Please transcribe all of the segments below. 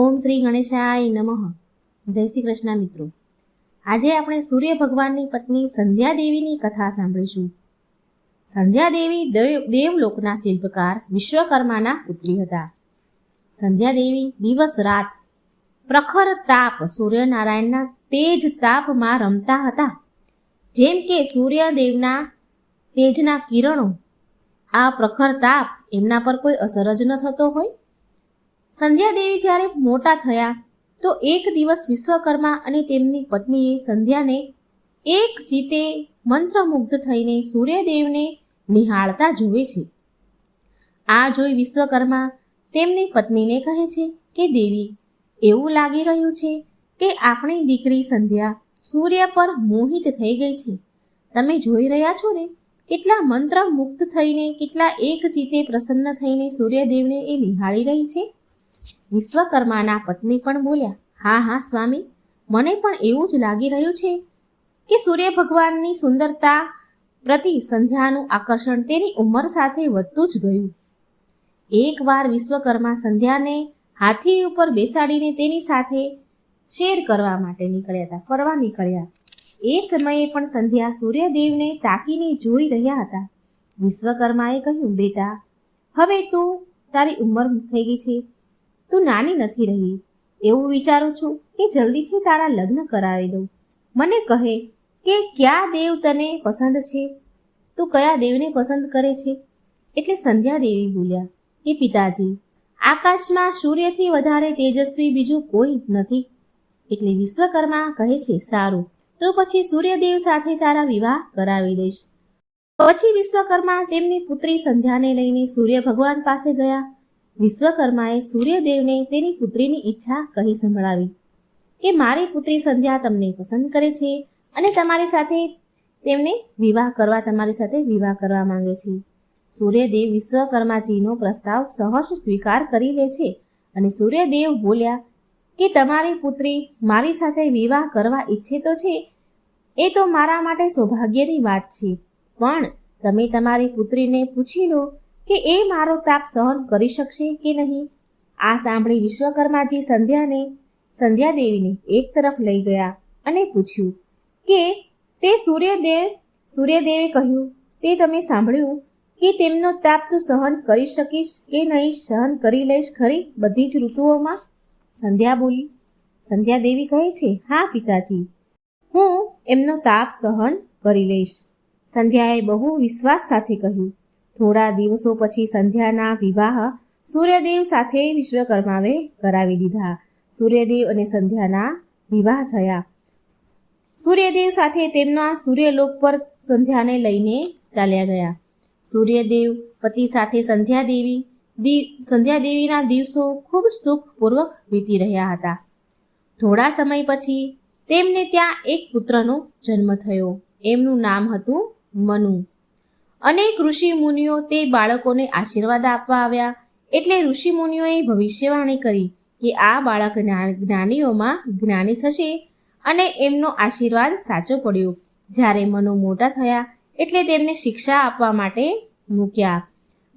ઓમ શ્રી ગણેશાય નમઃ. જય શ્રી કૃષ્ણ મિત્રો. આજે આપણે સૂર્ય ભગવાનની પત્ની સંધ્યા દેવીની કથા સાંભળીશું. સંધ્યા દેવી દેવ, દેવલોકના શિલ્પકાર વિશ્વકર્માના પુત્રી હતા. સંધ્યા દેવી દિવસ રાત પ્રખર તાપ સૂર્યનારાયણના તેજ તાપમાં રમતા હતા. જેમ કે સૂર્યદેવના તેજના કિરણો, આ પ્રખર તાપ એમના પર કોઈ અસર જ ન થતો હોય? સંધ્યા દેવી જ્યારે મોટા થયા, તો એક દિવસ વિશ્વકર્મા અને તેમની પત્નીએ સંધ્યાને એક જીતે મંત્રમુગ્ધ થઈને સૂર્યદેવને નિહાળતા જુએ છે. આ જોઈ વિશ્વકર્મા તેમની પત્નીને કહે છે કે, દેવી, એવું લાગી રહ્યું છે કે આપણી દીકરી સંધ્યા સૂર્ય પર મોહિત થઈ ગઈ છે. તમે જોઈ રહ્યા છો ને? કેટલા મંત્ર મુક્ત થઈને, કેટલા એક જીતે પ્રસન્ન થઈને સૂર્યદેવને એ નિહાળી રહી છે. વિશ્વકર્માના પત્ની પણ બોલ્યા, હા હા, સ્વામી, મને પણ એવું જ લાગી રહ્યું છે કે સૂર્ય ભગવાનની સુંદરતા પ્રતિ સંધ્યાનું આકર્ષણ તેની ઉંમર સાથે વધતું જ ગયું. એકવાર વિશ્વકર્મા સંધ્યાને હાથી ઉપર બેસાડીને તેની સાથે શેર કરવા માટે નીકળ્યા હતા, ફરવા નીકળ્યા. એ સમયે પણ સંધ્યા સૂર્યદેવને તાકીને જોઈ રહ્યા હતા. વિશ્વકર્માએ કહ્યું, બેટા, હવે તું તારી ઉંમર થઈ ગઈ છે. તું નાની નથી રહી. એવું વિચારું છું કે જલ્દીથી તારા લગ્ન કરાવી દઉં. મને કહે કે કયા દેવ તને પસંદ છે? તું કયા દેવને પસંદ કરે છે? એટલે સંધ્યા દેવી બોલ્યા કે પિતાજી, આકાશમાં સૂર્યથી વધારે તેજસ્વી બીજું કોઈ નથી. એટલે વિશ્વકર્મા કહે છે, સારું, તો પછી સૂર્યદેવ સાથે તારા વિવાહ કરાવી દઈશ. પછી વિશ્વકર્મા તેમની પુત્રી સંધ્યાને લઈને સૂર્ય ભગવાન પાસે ગયા. વિશ્વકર્માએ સૂર્યદેવને તેની પુત્રીની ઈચ્છા કહી સંભળાવી કે મારી પુત્રી સંધ્યા તમને પસંદ કરે છે અને તમારી સાથે તેમને વિવાહ કરવા તમારી સાથે વિવાહ કરવા માંગે છે. સૂર્યદેવ વિશ્વકર્માજીનો પ્રસ્તાવ સહર્ષ સ્વીકાર કરી લે છે અને સૂર્યદેવ બોલ્યા કે તમારી પુત્રી મારી સાથે વિવાહ કરવા ઈચ્છે તો છે, એ તો મારા માટે સૌભાગ્યની વાત છે. પણ તમે તમારી પુત્રીને પૂછી લો કે એ મારો તાપ સહન કરી શકશે કે નહીં? આ સાંભળી વિશ્વકર્માજી સંધ્યાને સંધ્યા દેવીને એક તરફ લઈ ગયા અને પૂછ્યું, કે તે સૂર્યદેવ, સૂર્યદેવે કહ્યું, તે તમે સાંભળ્યું કે તેમનો તાપ તું સહન કરી શકીશ કે નહીં? સહન કરી લઈશ ખરી બધી જ ઋતુઓમાં? સંધ્યા બોલી સંધ્યા દેવી કહે છે, હા, પિતાજી, હું એમનો તાપ સહન કરી લઈશ. સંધ્યાએ બહુ વિશ્વાસ સાથે કહ્યું થોડા દિવસો પછી સંધ્યાના વિવાહ સૂર્યદેવ સાથે વિશ્વકર્માએ કરાવી દીધા. સૂર્યદેવ અને સંધ્યાના વિવાહ થયા. સૂર્યદેવ સાથે તેમના સૂર્યલોક પર સંધ્યાને લઈને ચાલ્યા ગયા. સૂર્યદેવ પતિ સાથે સંધ્યાદેવી દી સંધ્યાદેવીના દિવસો ખૂબ સુખપૂર્વક વીતી રહ્યા હતા. થોડા સમય પછી તેમને ત્યાં એક પુત્રનો જન્મ થયો. એમનું નામ હતું મનુ. અનેક ઋષિ મુનિઓ તે બાળકોને આશીર્વાદ આપવા આવ્યા. એટલે ઋષિ મુનિઓએ ભવિષ્યવાણી કરી કે આ બાળક જ્ઞાનીઓમાં જ્ઞાની થશે અને એમનો આશીર્વાદ સાચો પડ્યો. જ્યારે મનુ મોટા થયા એટલે તેમને શિક્ષા આપવા માટે મૂક્યા.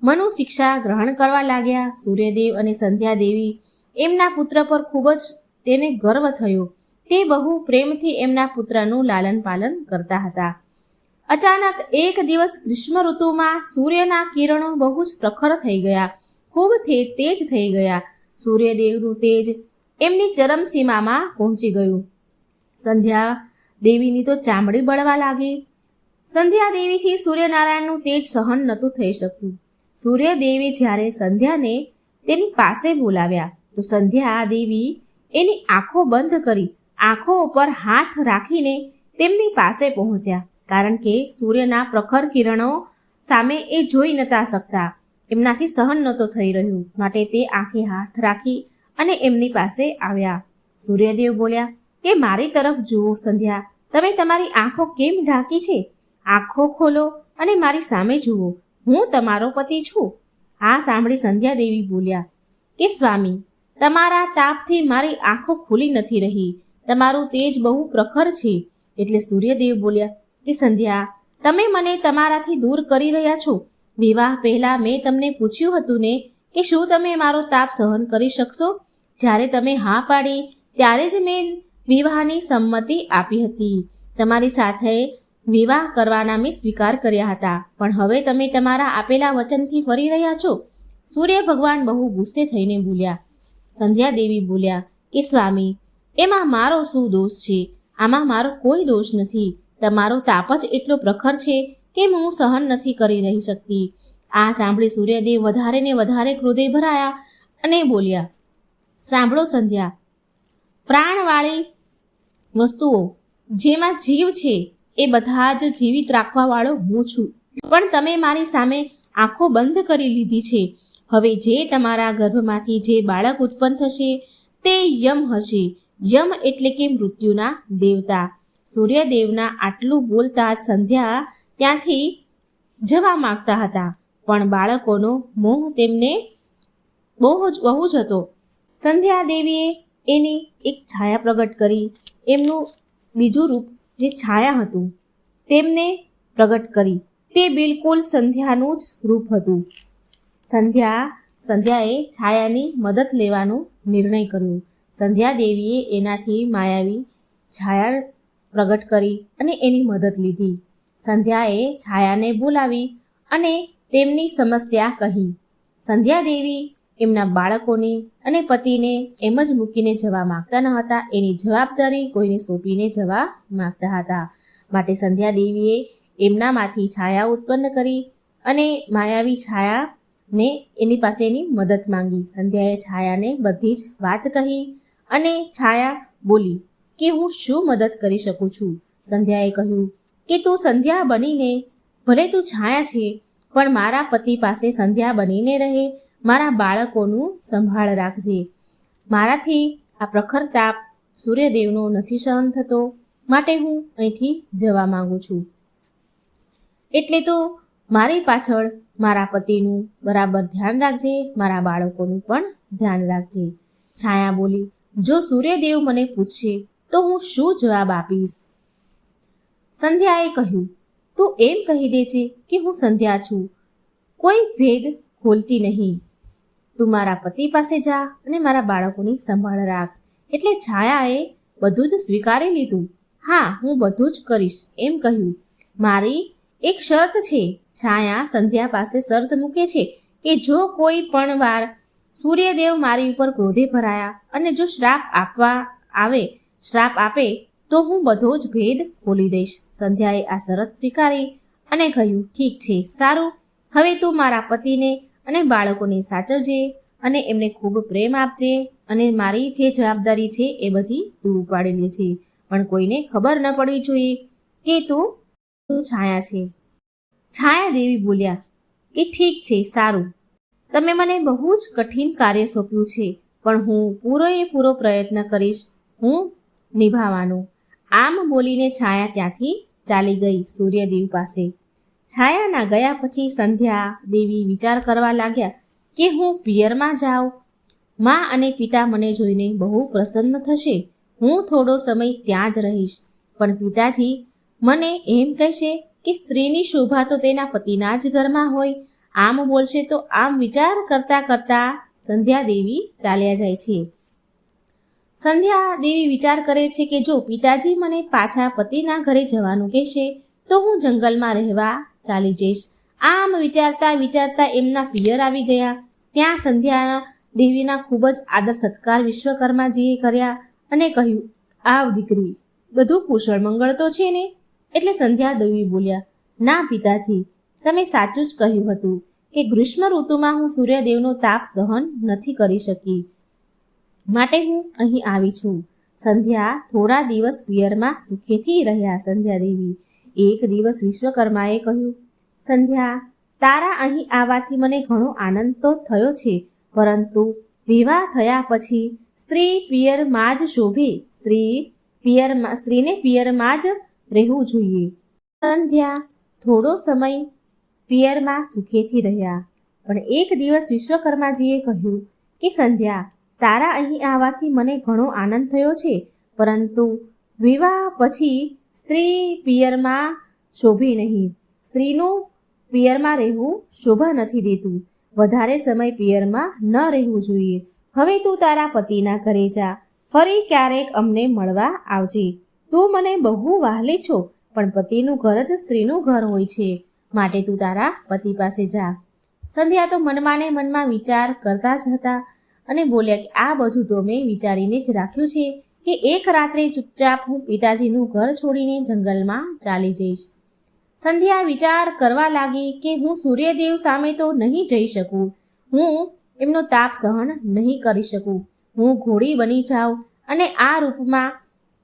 મનુ શિક્ષા ગ્રહણ કરવા લાગ્યા. સૂર્યદેવ અને સંધ્યા દેવી એમના પુત્ર પર ખૂબ જ તેને ગર્વ થયો. તે બહુ પ્રેમથી એમના પુત્રનું લાલન પાલન કરતા હતા. અચાનક એક દિવસ ગ્રીષ્મ ઋતુમાં સૂર્યના કિરણો બહુ જ પ્રખર થઈ ગયા. ખૂબ તેજ થઈ ગયા. સૂર્યદેવનું તેજ એમની ચરમસીમામાં પહોંચી ગયું. સંધ્યા દેવીની તો ચામડી બળવા લાગી. સંધ્યા દેવીથી સૂર્યનારાયણનું તેજ સહન નહોતું થઈ શકતું. સૂર્યદેવે જ્યારે સંધ્યાને તેની પાસે બોલાવ્યા, તો સંધ્યા દેવી એની આંખો બંધ કરી, આંખો ઉપર હાથ રાખીને તેમની પાસે પહોંચ્યા. કારણ કે સૂર્યના પ્રખર કિરણો સામે એ જોઈ નતા શકતા. એમનાથી સહન નહોતો થઈ રહ્યું. માટે તે આંખે હાથ રાખી અને એમની પાસે આવ્યા. સૂર્યદેવ બોલ્યા, કે મારી તરફ જુઓ સંધ્યા, તમે તમારી આંખો કેમ ઢાંકી છે? આંખો ખોલો અને મારી સામે જુઓ. હું તમારો પતિ છું. આ સાંભળી સંધ્યા દેવી બોલ્યા, કે સ્વામી, તમારા તાપથી મારી આંખો ખુલી નથી રહી. તમારું તેજ બહુ પ્રખર છે. એટલે સૂર્યદેવ બોલ્યા કે સંધ્યા, તમે મને તમારાથી દૂર કરી રહ્યા છો? વિવાહ પહેલાં મેં તમને પૂછ્યું હતું ને કે શું તમે મારો તાપ સહન કરી શકશો? જ્યારે તમે હા પાડી, ત્યારે જ મેં વિવાહની સંમતિ આપી હતી. તમારી સાથે વિવાહ કરવાના મેં સ્વીકાર કર્યા હતા. પણ હવે તમે તમારા આપેલા વચનથી ફરી રહ્યા છો? સૂર્ય ભગવાન બહુ ગુસ્સે થઈને બોલ્યા. સંધ્યા દેવી બોલ્યા કે, સ્વામી, એમાં મારો શું દોષ છે? આમાં મારો કોઈ દોષ નથી. તમારો તાપ જ એટલો પ્રખર છે કે હું સહન નથી કરી રહી શકતી. આ સાંભળી સૂર્યદેવ વધારે ને વધારે ક્રોધે ભરાયા અને બોલ્યા, સાંભળો સંધ્યા, પ્રાણવાળી વસ્તુઓ જેમાં જીવ છે એ બધા જ જીવિત રાખવાવાળો હું છું. પણ તમે મારી સામે આંખો બંધ કરી લીધી છે. હવે જે તમારા ગર્ભમાંથી જે બાળક ઉત્પન્ન થશે તે યમ હશે. યમ એટલે કે મૃત્યુના દેવતા. સૂર્યદેવના આટલું બોલતા જ સંધ્યા ત્યાંથી જવા માગતા હતા. પણ બાળકોનો મોહ તેમને બહુ જ બહુ જ હતો. સંધ્યા દેવીએ એની એક છાયા પ્રગટ કરી. એમનું બીજું રૂપ જે છાયા હતું, તેમને પ્રગટ કરી. તે બિલકુલ સંધ્યાનું જ રૂપ હતું. સંધ્યા, સંધ્યાએ છાયાની મદદ લેવાનો નિર્ણય કર્યો. સંધ્યા દેવીએ એનાથી માયાવી છાયા પ્રગટ કરી અને એની મદદ લીધી. સંધ્યાએ છાયાને બોલાવી અને તેમની સમસ્યા કહી. સંધ્યા દેવી એમના બાળકોને અને પતિને એમ જ મૂકીને જવા માંગતા ન હતા. એની જવાબદારી કોઈને સોંપીને જવા માંગતા હતા. માટે સંધ્યા દેવીએ એમનામાંથી છાયા ઉત્પન્ન કરી અને માયાવી છાયાને એની પાસેની મદદ માંગી. સંધ્યાએ છાયાને બધી જ વાત કહી અને છાયા બોલી કે હું શું મદદ કરી શકું છું? સંધ્યાએ કહ્યું, કે તું સંધ્યા બનીને, ભલે તું છાયા છે, પણ મારા પતિ પાસે સંધ્યા બનીને રહે, મારા બાળકોનું સંભાળ રાખજે. મારાથી આ પ્રખર તાપ સૂર્યદેવનો નથી સહન થતો, માટે હું અહીંથી જવા માંગુ છું. એટલે તો મારી પાછળ મારા પતિનું બરાબર ધ્યાન રાખજે, મારા બાળકોનું પણ ધ્યાન રાખજે. છાયા બોલી, જો સૂર્યદેવ મને પૂછશે તો હું શું જવાબ આપીશ? સંધ્યાએ કહ્યું, તું એમ કહી દે છે કે હું સંધ્યા છું. કોઈ ભેદ ખોલતી નહીં. તું મારા પતિ પાસે જા અને મારા બાળકોની સંભાળ રાખ. એટલે છાયાએ બધું જ સ્વીકારી લીધું. હા, હું બધું જ કરીશ. એમ કહ્યું. મારી એક શરત છે. છાયા સંધ્યા પાસે શરત મૂકે છે કે જો કોઈ પણ વાર સૂર્યદેવ મારી ઉપર ક્રોધે ભરાયા અને જો શ્રાપ આપવા આવે શ્રાપ આપે તો હું બધો જ ભેદ ખોલી દઈશ. સંધ્યાએ આ શરત સ્વીકારી અને કહ્યું, ઠીક છે, સારું. હવે તું મારા પતિને અને બાળકોને સાચવજે અને એમને ખૂબ પ્રેમ આપજે અને મારી જે જવાબદારી છે એ બધી તું ઉપાડી લેજે. પણ કોઈને ખબર ન પડવી જોઈએ કે તું છાયા છે. છાયા દેવી બોલ્યા કે ઠીક છે, સારું. તમે મને બહુ જ કઠિન કાર્ય સોંપ્યું છે, પણ હું પૂરેપૂરો પ્રયત્ન કરીશ. હું નિભાવવાનું આમ બોલીને છાયા ત્યાંથી ચાલી ગઈ સૂર્યદેવ પાસે. છાયાના ગયા પછી સંધ્યા, દેવી વિચાર કરવા લાગ્યા કે હું પિયરમાં જાઉં? મા અને પિતા મને જોઈને બહુ પ્રસન્ન થશે. હું થોડો સમય ત્યાં જ રહીશ. પણ પિતાજી મને એમ કહેશે કે સ્ત્રીની શોભા તો તેના પતિના જ ઘરમાં હોય. આમ બોલશે તો આમ વિચાર કરતા કરતા સંધ્યા દેવી ચાલ્યા જાય છે. સંધ્યા દેવી વિચાર કરે છે કે જો પિતાજી મને પાછા પતિના ઘરે જવાનું કહેશે, તો હું જંગલમાં રહેવા ચાલી જઈશ. આમ વિચારતા વિચારતા એમના પિયર આવી ગયા. ત્યાં સંધ્યા દેવીના ખૂબ જ આદર સત્કાર વિશ્વકર્માજીએ કર્યા અને કહ્યું, આવ દીકરી, બધું કુશળ મંગળ તો છે ને? એટલે સંધ્યા દેવી બોલ્યા, ના પિતાજી, તમે સાચું જ કહ્યું હતું કે ગ્રીષ્મ ઋતુમાં હું સૂર્યદેવનો તાપ સહન નથી કરી શકી. માટે હું અહીં આવી છું. સંધ્યા થોડા દિવસ પિયરમાં સુખેથી રહ્યા, સંધ્યા દેવી. એક દિવસ વિશ્વકર્માએ કહ્યું, સંધ્યા, તારા અહીં આવવાથી મને ઘણો આનંદ તો થયો છે, પરંતુ વિવાહ થયા પછી સ્ત્રી પિયરમાં જ શોભે, સ્ત્રી પિયરમાં, સ્ત્રીને પિયરમાં જ રહેવું જોઈએ. સંધ્યા થોડો સમય પિયરમાં સુખેથી રહ્યા, પણ એક દિવસ વિશ્વકર્માજીએ કહ્યું કે, સંધ્યા તારા અહીં આવવાથી મને ઘણો આનંદ થયો છે. પરંતુ વિવાહ પછી સ્ત્રી પિયરમાં શોભે નહીં. સ્ત્રીનું પિયરમાં રહેવું શોભા નથી દેતું. વધારે સમય પિયરમાં ન રહેવું જોઈએ. હવે તું તારા પતિના ઘરે જા. ફરી ક્યારેક અમને મળવા આવજે. તું મને બહુ વહાલી છો, પણ પતિનું ઘર જ સ્ત્રીનું ઘર હોય છે. માટે તું તારા પતિ પાસે જા. સંધ્યા તો મનમાં ને મનમાં વિચાર કરતા જ હતા. અને બોલ્યા કે આ બધું તો મેં વિચારીને જ રાખ્યું છે કે એક રાત્રે ચૂપચાપ હું પિતાજીનું ઘર છોડીને જંગલમાં ચાલી જઈશ. સંધ્યા વિચાર કરવા લાગી કે હું સૂર્યદેવ સામે તો નહીં જઈ શકું. હું એમનો તાપ સહન નહીં કરી શકું. હું ઘોડી બની જાઉં અને આ રૂપમાં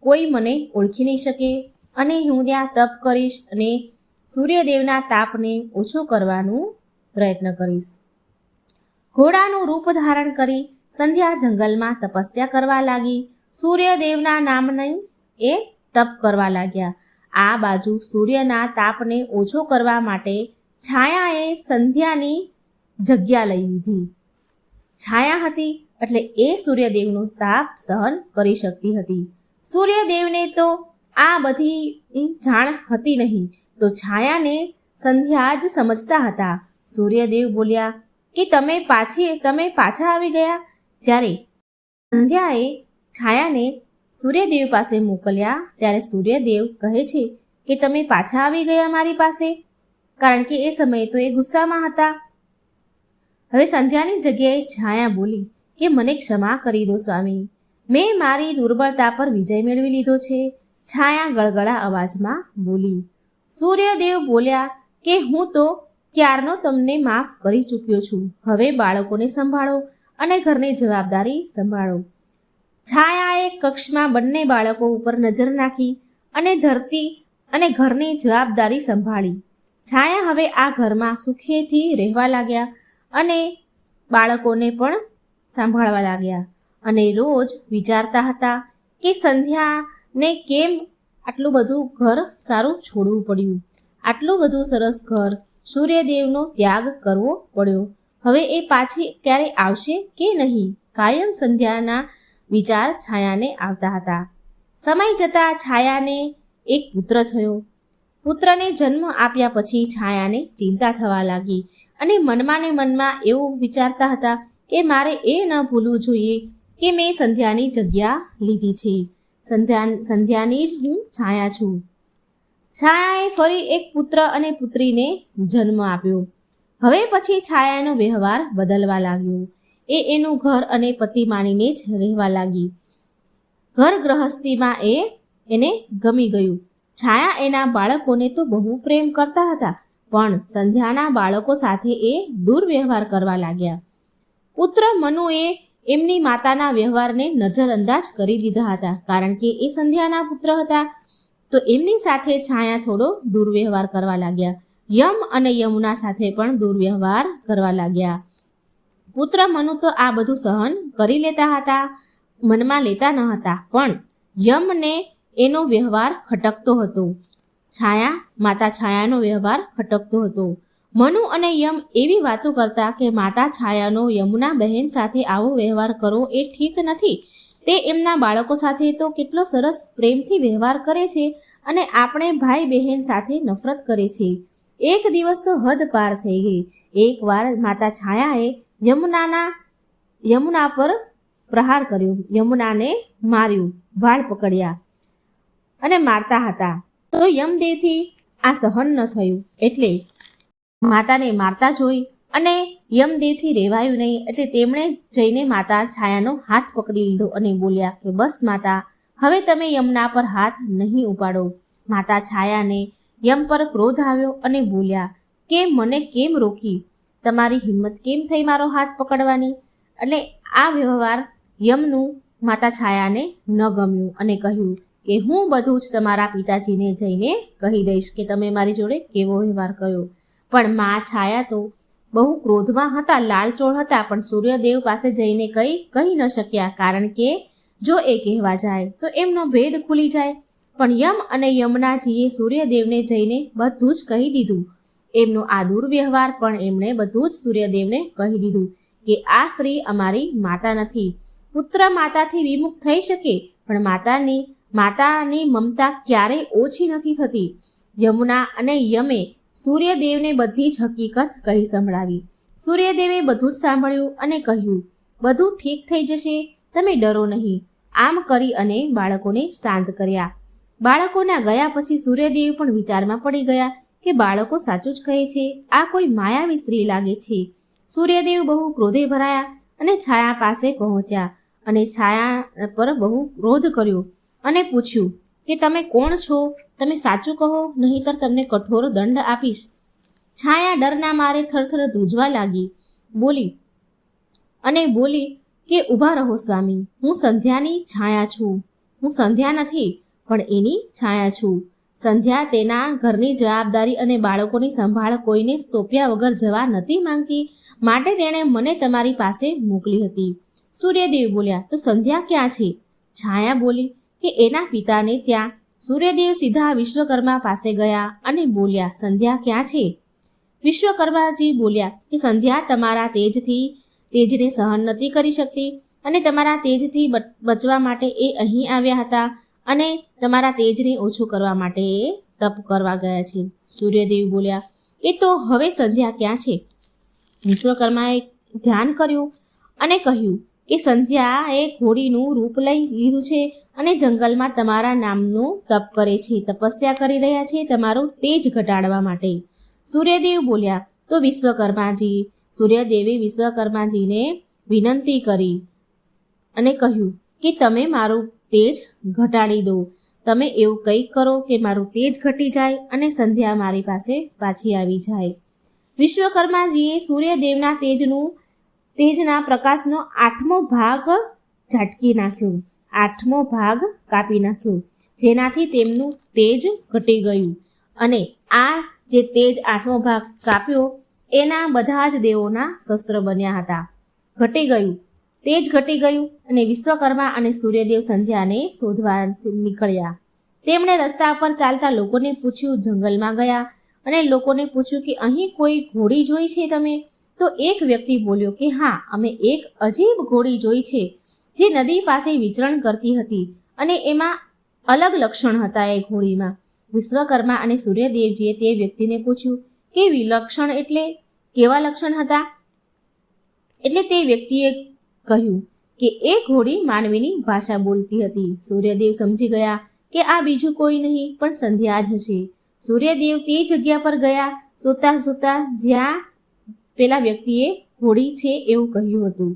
કોઈ મને ઓળખી નહીં શકે અને હું ત્યાં તપ કરીશ અને સૂર્યદેવના તાપને ઓછો કરવાનું પ્રયત્ન કરીશ. ઘોડાનું રૂપ ધારણ કરી સંધ્યા જંગલમાં તપસ્યા કરવા લાગી. સૂર્યદેવના નામની એ તપ કરવા લાગ્યા. આ બાજુ સૂર્યના તાપને ઓછો કરવા માટે છાયાએ સંધ્યાની જગ્યા લઈ લીધી. છાયા હતી એટલે એ સૂર્યદેવનો તાપ સહન કરી શકતી હતી. સૂર્યદેવને તો આ બધી જાણ હતી નહીં, તો છાયાને સંધ્યા જ સમજતા હતા. સૂર્યદેવ બોલ્યા કે તમે પાછી, તમે પાછા આવી ગયા? જ્યારે સંધ્યાએ છાયાને સૂર્યદેવ પાસે મોકલ્યા, ત્યારે સૂર્યદેવ કહે છે કે, તમે પાછા આવી ગયા મારી પાસે? કારણ કે એ સમયે તો એ ગુસ્સામાં હતા. હવે સંધ્યાની જગ્યાએ છાયા બોલી કે, મને ક્ષમા કરી દો સ્વામી. મેં મારી દુર્બળતા પર વિજય મેળવી લીધો છે. છાયા ગળગળા અવાજમાં બોલી, સૂર્યદેવ બોલ્યા કે, હું તો ક્યારનો તમને માફ કરી ચૂક્યો છું. હવે બાળકોને સંભાળો અને ઘરની જવાબદારી સંભાળો. છાયાએ કક્ષમાં બંને બાળકો ઉપર નજર નાખી અને ધરતી અને ઘરની જવાબદારી સંભાળી. છાયા હવે આ ઘરમાં સુખેથી રહેવા લાગ્યા અને બાળકોને પણ સંભાળવા લાગ્યા અને રોજ વિચારતા હતા કે સંધ્યાને કેમ આટલું બધું ઘર સારું છોડવું પડ્યું. આટલું બધું સરસ ઘર સૂર્યદેવનો ત્યાગ કરવો પડ્યો. હવે એ પાછી ક્યારે આવશે કે નહીં? કાયમ સંધ્યાના વિચાર છાયાને આવતા હતા. સમય જતાં છાયાને એક પુત્ર થયો. પુત્રને જન્મ આપ્યા પછી છાયાને ચિંતા થવા લાગી અને મનમાં ને મનમાં એવું વિચારતા હતા કે મારે એ ન ભૂલવું જોઈએ કે મેં સંધ્યાની જગ્યા લીધી છે. સંધ્યા સંધ્યાની જ હું છાયા છું. છાયાએ ફરી એક પુત્ર અને પુત્રીને જન્મ આપ્યો. હવે પછી છાયાનો વ્યવહાર બદલવા લાગ્યો. એ એનું ઘર અને પતિ માનીને જ રહેવા લાગી. ઘર ગૃહસ્થીમાં એ એને ગમી ગયું. છાયા એના બાળકોને તો બહુ પ્રેમ કરતા હતા, પણ સંધ્યાના બાળકો સાથે એ દુર્વ્યવહાર કરવા લાગ્યા. પુત્ર મનુએ એમની માતાના વ્યવહારને નજરઅંદાજ કરી દીધા હતા, કારણ કે એ સંધ્યાના પુત્ર હતા. તો એમની સાથે છાયા થોડો દુર્વ્યવહાર કરવા લાગ્યા. યમ અને યમુના સાથે પણ દુર્વ્યવહાર કરવા લાગ્યા. પુત્ર મનુ તો આ બધું સહન કરી લેતા હતા, મનમાં લેતા ન હતા, પણ યમને એનો વ્યવહાર ખટકતો હતો. છાયા, માતા છાયાનો વ્યવહાર ખટકતો હતો. મનુ અને યમ એવી વાતો કરતા કે માતા છાયાનો યમુના બહેન સાથે આવો વ્યવહાર કરવો એ ઠીક નથી. તે એમના બાળકો સાથે તો કેટલો સરસ પ્રેમથી વ્યવહાર કરે છે અને આપણે ભાઈ બહેન સાથે નફરત કરે છે. એક દિવસ તો હદ પાર થઈ ગઈ. એકવાર માતા છાયાએ યમુનાના, યમુના પર પ્રહાર કર્યો. યમુનાને માર્યું. વાળ પકડ્યા અને મારતા હતા. તો યમદેવથી આ સહન ન થયું. એટલે માતાને મારતા જોઈ અને યમદેવથી રહેવાયું નહીં. એટલે તેમણે જઈને માતા છાયાનો હાથ પકડી લીધો અને બોલ્યા કે, બસ માતા, હવે તમે યમના પર હાથ નહીં ઉપાડો. માતા છાયાને યમ પર ક્રોધ આવ્યો અને બોલ્યા, કે મને કેમ રોકી? તમારી હિંમત કેમ થઈ મારો હાથ પકડવાની? એટલે આ વ્યવહાર યમનું માતા છાયાને ન ગમ્યું અને કહ્યું કે, હું બધું જ તમારા પિતાજીને જઈને કહી દઈશ કે, તમે મારી જોડે કેવો વ્યવહાર કર્યો. પણ મા છાયા તો બહુ ક્રોધમાં હતા લાલચોળ હતા, પણ સૂર્યદેવ પાસે જઈને કંઈ કહી ન શક્યા, કારણ કે જો એ કહેવા જાય તો એમનો ભેદ ખુલી જાય. પણ યમ અને યમુનાજીએ સૂર્યદેવને જઈને બધું જ કહી દીધું. એમનો આ દુર્વ્યવહાર પણ એમણે બધું જ સૂર્યદેવને કહી દીધું કે આ સ્ત્રી અમારી માતા નથી. પુત્ર માતાથી વિમુખ થઈ શકે, પણ માતાની માતાની મમતા ક્યારેય ઓછી નથી થતી. યમુના અને યમે સૂર્યદેવને બધી જ હકીકત કહી સંભળાવી. સૂર્યદેવે બધું જ સાંભળ્યું અને કહ્યું, બધું ઠીક થઈ જશે, તમે ડરો નહીં. આમ કરી અને બાળકોને શાંત કર્યા. બાળકોના ગયા પછી સૂર્યદેવ પણ વિચારમાં પડી ગયા કે બાળકો સાચું જ કહે છે, આ કોઈ માયાવી સ્ત્રી લાગે છે. સૂર્યદેવ બહુ ક્રોધે ભરાયા અને છાયા પાસે પહોંચ્યા અને છાયા પર બહુ ક્રોધ કર્યો અને પૂછ્યું કે તમે કોણ છો? તમે સાચું કહો, નહીંતર તમને કઠોર દંડ આપીશ. છાયા ડરના મારે થરથર ધ્રુજવા લાગી. બોલી, અને બોલી કે ઊભા રહો સ્વામી, હું સંધ્યાની છાયા છું. હું સંધ્યા નથી, પણ એની છાયા છું. સંધ્યા તેના ઘરની જવાબદારી અને બાળકોની સંભાળ કોઈને સોંપ્યા વગર જવા નથી માંગતી, માટે તેણે મને તમારી પાસે મોકલી હતી. સૂર્યદેવ બોલ્યા, તો સંધ્યા ક્યાં છે? છાયા બોલી કે એના પિતાને ત્યાં સૂર્યદેવ સીધા વિશ્વકર્મા પાસે ગયા અને બોલ્યા, સંધ્યા ક્યાં છે? વિશ્વકર્માજી બોલ્યા કે, સંધ્યા તમારા તેજથી, તેજને સહન નથી કરી શકતી અને તમારા તેજથી બચવા માટે એ અહીં આવ્યા હતા અને તમારા તેજને ઓછું કરવા માટે એ તપ કરવા ગયા છે. સૂર્યદેવ બોલ્યા, એ તો હવે સંધ્યા ક્યાં છે? વિશ્વકર્માએ ધ્યાન કર્યું અને કહ્યું કે, સંધ્યાએ ઘોડીનું રૂપ લઈ લીધું છે અને જંગલમાં તમારા નામનું તપ કરે છે, તપસ્યા કરી રહ્યા છે, તમારું તેજ ઘટાડવા માટે. સૂર્યદેવ બોલ્યા, તો વિશ્વકર્માજી. સૂર્યદેવે વિશ્વકર્માજીને વિનંતી કરી અને કહ્યું કે, તમે મારું તેજ ઘટાડી દો. તમે એવું કંઈક કરો કે મારું તેજ ઘટી જાય અને સંધ્યા મારી પાસે પાછી આવી જાય. વિશ્વકર્માજીએ સૂર્યદેવના તેજનું, તેજના પ્રકાશનો આઠમો ભાગ ઝાટકી નાખ્યો. આઠમો ભાગ કાપી નાખ્યો. જેનાથી તેમનું તેજ ઘટી ગયું. અને આ જે તેજ આઠમો ભાગ કાપ્યો, એના બધા જ દેવોના શસ્ત્ર બન્યા હતા. ઘટી ગયું. તેજ ઘટી ગયું અને વિશ્વકર્મા અને સૂર્યદેવ સંધ્યાને શોધવા નીકળ્યા. તેમણે રસ્તા પર ચાલતા લોકોને પૂછ્યું, જંગલમાં ગયા? અને લોકોને પૂછ્યું કે, અહીં કોઈ ઘોડી જોઈ છે તમે? તો એક વ્યક્તિ બોલ્યો કે, હા, અમે એક અજીબ ઘોડી જોઈ છે. જે નદી પાસે વિચરણ કરતી હતી અને એમાં અલગ લક્ષણ હતા એ ઘોડીમાં. વિશ્વકર્મા અને સૂર્યદેવજીએ તે વ્યક્તિને પૂછ્યું કે વિલક્ષણ એટલે કેવા લક્ષણ હતા? એટલે તે વ્યક્તિએ કહ્યું કે એ ઘોડી માનવીની ભાષા બોલતી હતી. સૂર્યદેવ સમજી ગયા કે આ બીજું કોઈ નહીં, પણ સંધ્યા જ હશે. સૂર્યદેવ તે જગ્યા પર ગયા સોતા સોતા જ્યાં પેલા વ્યક્તિએ ઘોડી છે એવું કહ્યું હતું.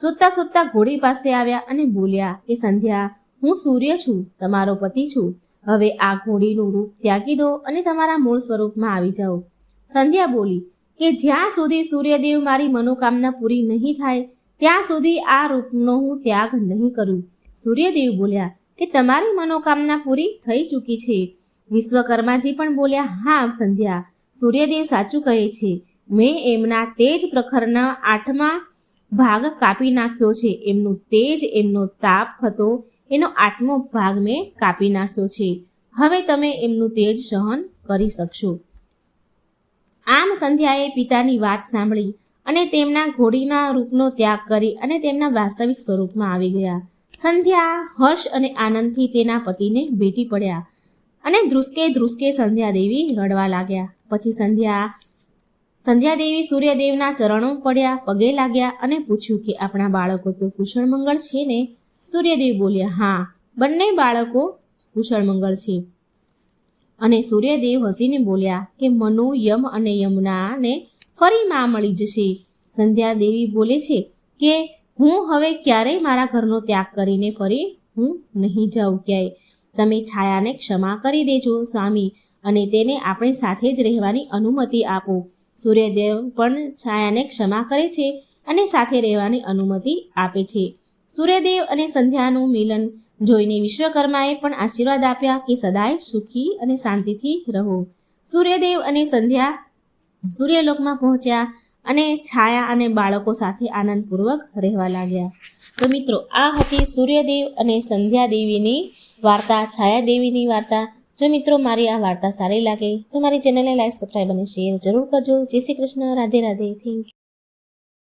સોતા સોતા ઘોડી પાસે આવ્યા અને બોલ્યા કે સંધ્યા, હું સૂર્ય છું, તમારો પતિ છું. હવે આ ઘોડીનું રૂપ ત્યાગી દો અને તમારા મૂળ સ્વરૂપમાં આવી જાઓ. સંધ્યા બોલી, કે જ્યાં સુધી સૂર્યદેવ મારી મનોકામના પૂરી નહીં થાય, ત્યાં સુધી આ રૂપનો હું ત્યાગ નહીં કરું. સૂર્યદેવ બોલ્યા, કે તમારી મનોકામના પૂરી થઈ ચૂકી છે. વિશ્વકર્માજી પણ બોલ્યા, હા, સંધ્યા, સૂર્યદેવ સાચું કહે છે. મેં એમના તેજ પ્રખરના આઠમા ભાગ કાપી નાખ્યો છે. એમનું તેજ, એમનો તાપ હતો. એનો આઠમો ભાગ મેં કાપી નાખ્યો છે. હવે તમે એમનું તેજ સહન કરી શકશો. આમ સંધ્યાએ પિતાની વાત સાંભળી અને તેમના ઘોડીના રૂપનો ત્યાગ કરી અને તેમના વાસ્તવિક સ્વરૂપમાં આવી ગયા. સંધ્યા હર્ષ અને આનંદથી તેના પતિને ભેટી પડ્યા અને ધ્રુસકે ધ્રુસકે સંધ્યા દેવી રડવા લાગ્યા. પછી સંધ્યા સંધ્યા દેવી સૂર્યદેવના ચરણો પડ્યા, પગે લાગ્યા અને પૂછ્યું કે આપણા બાળકો તો કુશળ મંગળ છે ને? સૂર્યદેવ બોલ્યા, હા, બંને બાળકો કુશળ મંગળ છે. અને સૂર્યદેવ હસીને બોલ્યા કે, મનુ યમ અને યમુનાને ફરી માં મળી જશે. સંધ્યાદેવી બોલે છે કે, હું હવે ક્યારેય મારા ઘરનો ત્યાગ કરીને ફરી હું નહીં જાઉં ક્યાંય. તમે છાયાને ક્ષમા કરી દેજો, સ્વામી, અને તેને આપણી સાથે જ રહેવાની અનુમતિ આપો. સૂર્યદેવ પણ છાયાને ક્ષમા કરે છે અને સાથે રહેવાની અનુમતિ આપે છે. સૂર્યદેવ અને સંધ્યાનું મિલન જોઈને વિશ્વકર્માએ પણ આશીર્વાદ આપ્યા કે સદાય સુખી અને શાંતિથી રહો. સૂર્યદેવ અને સંધ્યા સૂર્યલોકમાં પહોંચ્યા અને છાયા અને બાળકો સાથે આનંદપૂર્વક રહેવા લાગ્યા. તો મિત્રો, આ હતી સૂર્યદેવ અને સંધ્યા દેવીની વાર્તા, છાયા દેવીની વાર્તા. જો મિત્રો મારી આ વાર્તા સારી લાગે તો મારી ચેનલને લાઈક સબસ્ક્રાઈબ અને શેર જરૂર કરજો. જય શ્રી કૃષ્ણ. રાધે રાધે. Thank you